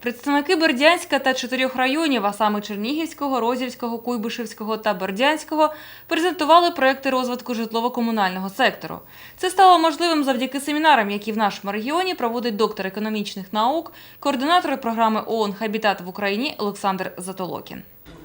Представники Бердянська та чотирьох районів, а саме Чернігівського, Розівського, Куйбишевського та Бердянського, презентували проекти розвитку житлово-комунального сектору. Це стало можливим завдяки семінарам, які в нашому регіоні проводить доктор економічних наук, координатор програми ООН Хабітат в Україні Олександр Затолокін.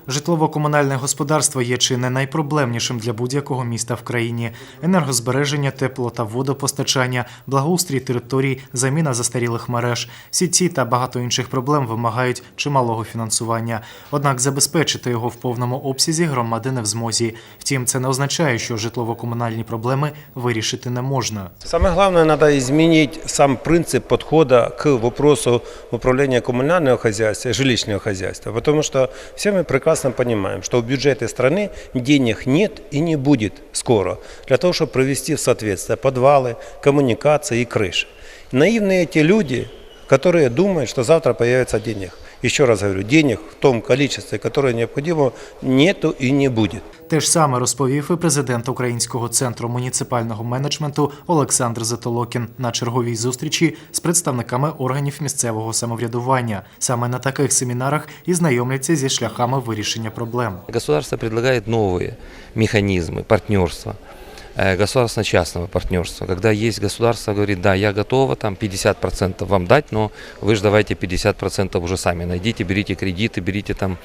Житлово-комунальне господарство є чи не найпроблемнішим для будь-якого міста в країні. Енергозбереження, тепло та водопостачання, благоустрій територій, заміна застарілих мереж. Всі ці та багато інших проблем вимагають чималого фінансування. Однак забезпечити його в повному обсязі громади не в змозі. Втім, це не означає, що житлово-комунальні проблеми вирішити не можна. Самое главное, надо изменить сам принцип подхода к вопросу управления коммунального хозяйства и жилищного хозяйства. Потому что все мы прекрасно понимаем, что в бюджете страны денег нет и не будет скоро для того, чтобы провести в соответствие подвалы, коммуникации и крыши. Наивные эти люди, которые думают, что завтра появится денег. Еще раз говорю, денег в том количестве, которое необходимо, нету и не будет. Те ж саме розповів і президент Українського центру муніципального менеджменту Олександр Затолокін на черговій зустрічі з представниками органів місцевого самоврядування. Саме на таких семінарах і знайомляться зі шляхами вирішення проблем. Государство предлагает новые механизмы партнерства, э, государственно-частного партнерства. Когда есть государство, говорит, да, я готова там 50% вам дать, но вы же давайте 50% уже сами найдите, берите кредиты, берите там,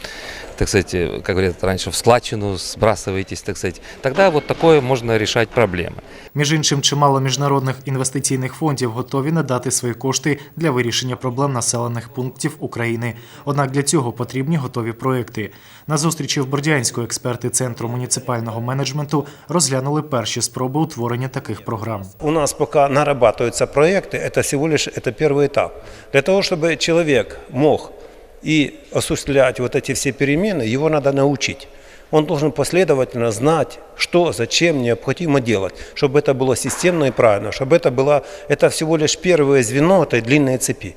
так сказать, э, как говорят раньше, в складчину сбрасываетесь, так сказать. Тогда вот такое можно решать проблемы. Між іншим, чимало міжнародних інвестиційних фондів готові надати свої кошти для вирішення проблем населених пунктів України. Однак для цього потрібні готові проекти. На зустрічі в Бордянську експерти центру муніципального менеджменту розглянули перші спроби утворення таких програм. У нас пока нарабатываются проекты, это всего лишь это первый этап. Для того, чтобы человек мог и осуществлять вот эти все перемены, его надо научить. Он должен последовательно знать, что, зачем необходимо делать, чтобы это было системно и правильно, чтобы это было, это всего лишь первое звено этой длинной цепи.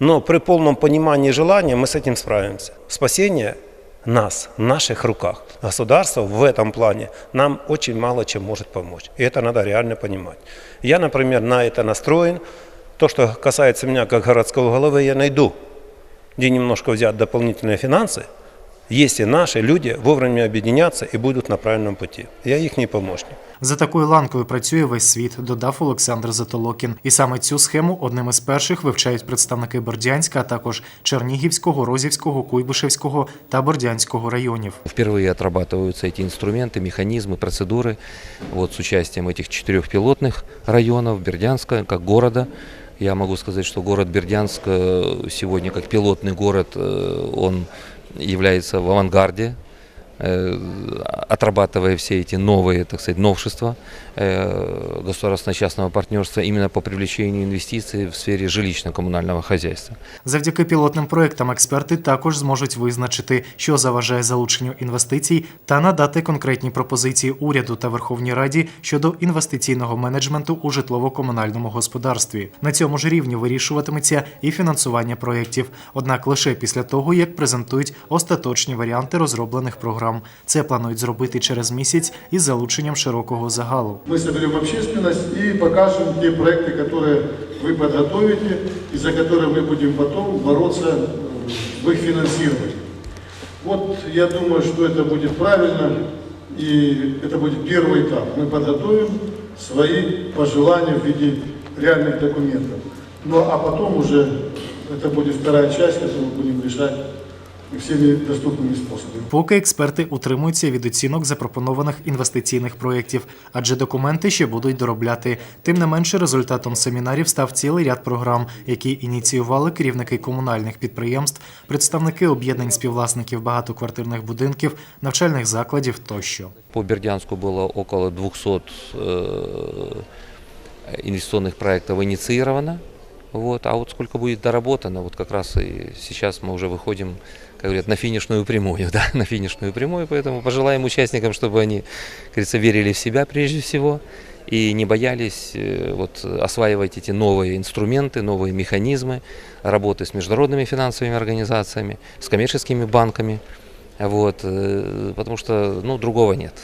Но при полном понимании желания мы с этим справимся. Спасение нас, в наших руках. Государство в этом плане нам очень мало чем может помочь. И это надо реально понимать. Я, например, на это настроен. То, что касается меня как городского головы, я найду, где немножко взять дополнительные финансы, если наши люди вовремя объединятся и будут на правильном пути. Я их не помощник. За такою ланкою працює весь світ, додав Олександр Затолокін. І саме цю схему одним із перших вивчають представники Бердянська, а також Чернігівського, Розівського, Куйбишевського та Бердянського районів. Впервые отрабатываются эти инструменты, механизмы, процедуры вот, с участием этих четырех пилотных районов Бердянска, как города. Я могу сказать, что город Бердянск э, сегодня как пилотный город, э, он является в авангарде, э, отрабатывая все эти новые, так сказать, новшества э, государственно-частного партнерства именно по привлечению инвестиций в сфере жилищно-коммунального хозяйства. Завдяки пілотним проектам експерти також зможуть визначити, що заважає залученню інвестицій, та надати конкретні пропозиції уряду та Верховній Раді щодо інвестиційного менеджменту у житлово-комунальному господарстві. На цьому ж рівні вирішуватиметься і фінансування проєктів, однак лише після того, як презентують остаточні варіанти розроблених програм. Це планують зробити через місяць із залученням широкого загалу. Мы соберем общественность и покажем те проекты, которые вы подготовите и за которые мы будем потом бороться в их финансировании. Вот я думаю, что это будет правильно и это будет первый этап. Мы подготовим свои пожелания в виде реальных документов. Ну а потом уже это будет вторая часть, которую мы будем решать всеми доступными способами. Поки експерти утримуються від оцінок запропонованих інвестиційних проєктів, адже документи ще будуть доробляти. Тим не менше, результатом семінарів став цілий ряд програм, які ініціювали керівники комунальних підприємств, представники об'єднань співвласників багатоквартирних будинків, навчальних закладів тощо. По Бердянску было около 200 э, инвестиционных проектов инициировано. Вот. А вот сколько будет доработано, вот как раз и сейчас мы уже выходим, как говорят, на финишную прямую, да, на финишную прямую, поэтому пожелаем участникам, чтобы они, как говорится, верили в себя прежде всего и не боялись э, вот, осваивать эти новые инструменты, новые механизмы работы с международными финансовыми организациями, с коммерческими банками, вот, э, потому что ну, другого нет.